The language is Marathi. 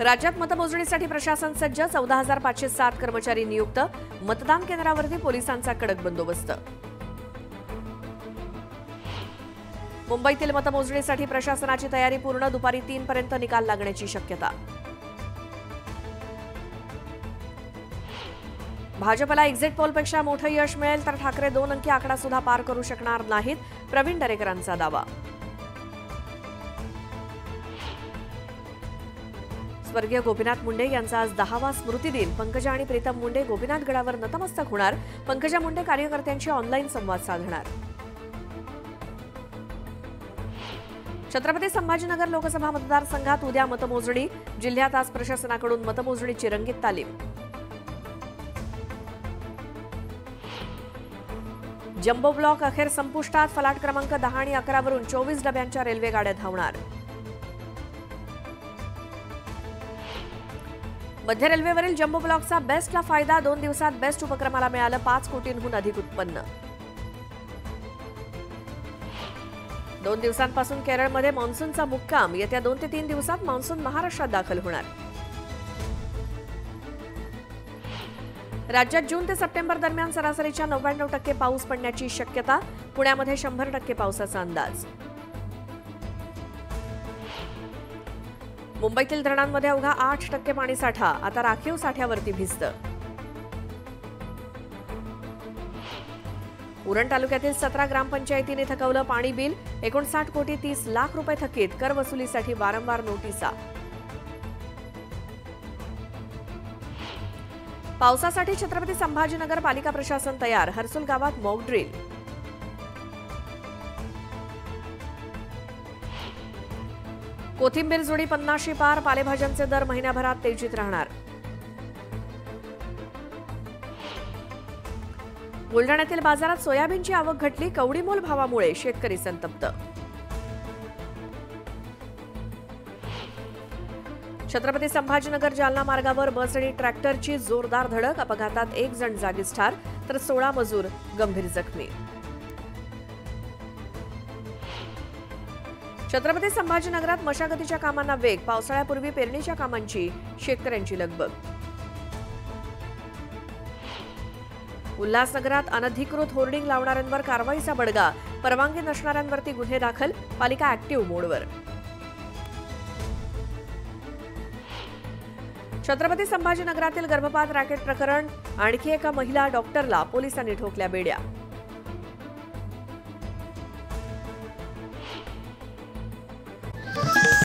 राज्यात मतमोजणीसाठी प्रशासन सज्ज चौदा हजार पाचशे सात कर्मचारी नियुक्त. मतदान केंद्रावरती पोलिसांचा कडक बंदोबस्त. मुंबईतील मतमोजणीसाठी प्रशासनाची तयारी पूर्ण दुपारी तीनपर्यंत निकाल लागण्याची शक्यता. भाजपला एक्झिट पोलपेक्षा मोठं यश मिळेल तर ठाकरे दोन अंकी आकडा सुद्धा पार करू शकणार नाहीत प्रवीण दरेकरांचा दावा. स्वर्गीय गोपीनाथ मुंडे यांचा आज दहावा स्मृती दिन. पंकजा आणि प्रीतम मुंडे गोपीनाथ गडावर नतमस्तक होणार. पंकजा मुंडे कार्यकर्त्यांशी ऑनलाईन संवाद साधणार. छत्रपती संभाजीनगर लोकसभा मतदारसंघात उद्या मतमोजणी. जिल्ह्यात आज प्रशासनाकडून मतमोजणीची रंगीत तालीम. जम्बो ब्लॉक अखेर संपुष्टात. फलाट क्रमांक दहा आणि अकरावरून चोवीस डब्यांच्या रेल्वे गाड्या धावणार. मध्य रेल्वेवरील जम्बो ब्लॉकचा बेस्टला फायदा दोन दिवसात बेस्ट उपक्रमाला मिळालं पाच कोटींहून अधिक उत्पन्न. दोन दिवसांपासून केरळमध्ये मान्सूनचा मुक्काम येत्या दोन ते तीन दिवसात मान्सून महाराष्ट्रात दाखल होणार. राज्यात जून ते सप्टेंबर दरम्यान सरासरीच्या नव्याण्णव टक्के पाऊस पडण्याची शक्यता पुण्यामध्ये शंभर टक्के पावसाचा अंदाज. मुंबईतील धरणांमध्ये अवघा आठ टक्के पाणीसाठा आता राखीव साठ्यावरती भिजत उरण तालुक्यातील सतरा ग्रामपंचायतीने थकवलं पाणी बिल. एकोणसाठ कोटी तीस लाख रुपये थकीत. कर वसुलीसाठी वारंवार नोटिसा. पावसासाठी छत्रपती संभाजीनगर पालिका प्रशासन तयार. हर्सुल गावात मॉक ड्रिल. कोथिंबीर जुडी पन्नाशी पार पालेभाज्यांचे दर महिन्याभरात तेजीत राहणार. बुलढाण्यातील बाजारात सोयाबीनची आवक घटली कवडीमोल भावामुळे शेतकरी संतप्त. छत्रपती संभाजीनगर जालना मार्गावर बस आणि ट्रॅक्टरची जोरदार धडक अपघातात एक जण जागीच ठार तर सोळा मजूर गंभीर जखमी. छत्रपती संभाजीनगरात मशागतीच्या कामांना वेग पावसाळ्यापूर्वी पेरणीच्या कामांची शेतकऱ्यांची लगबग. उल्हासनगरात अनधिकृत होर्डिंग लावणाऱ्यांवर कारवाईचा बडगा परवानगी नसणाऱ्यांवरती गुन्हे दाखल पालिका ऍक्टिव्ह मोडवर. छत्रपती संभाजीनगरातील गर्भपात रॅकेट प्रकरण आणखी एका महिला डॉक्टरला पोलिसांनी ठोकल्या बेड्या.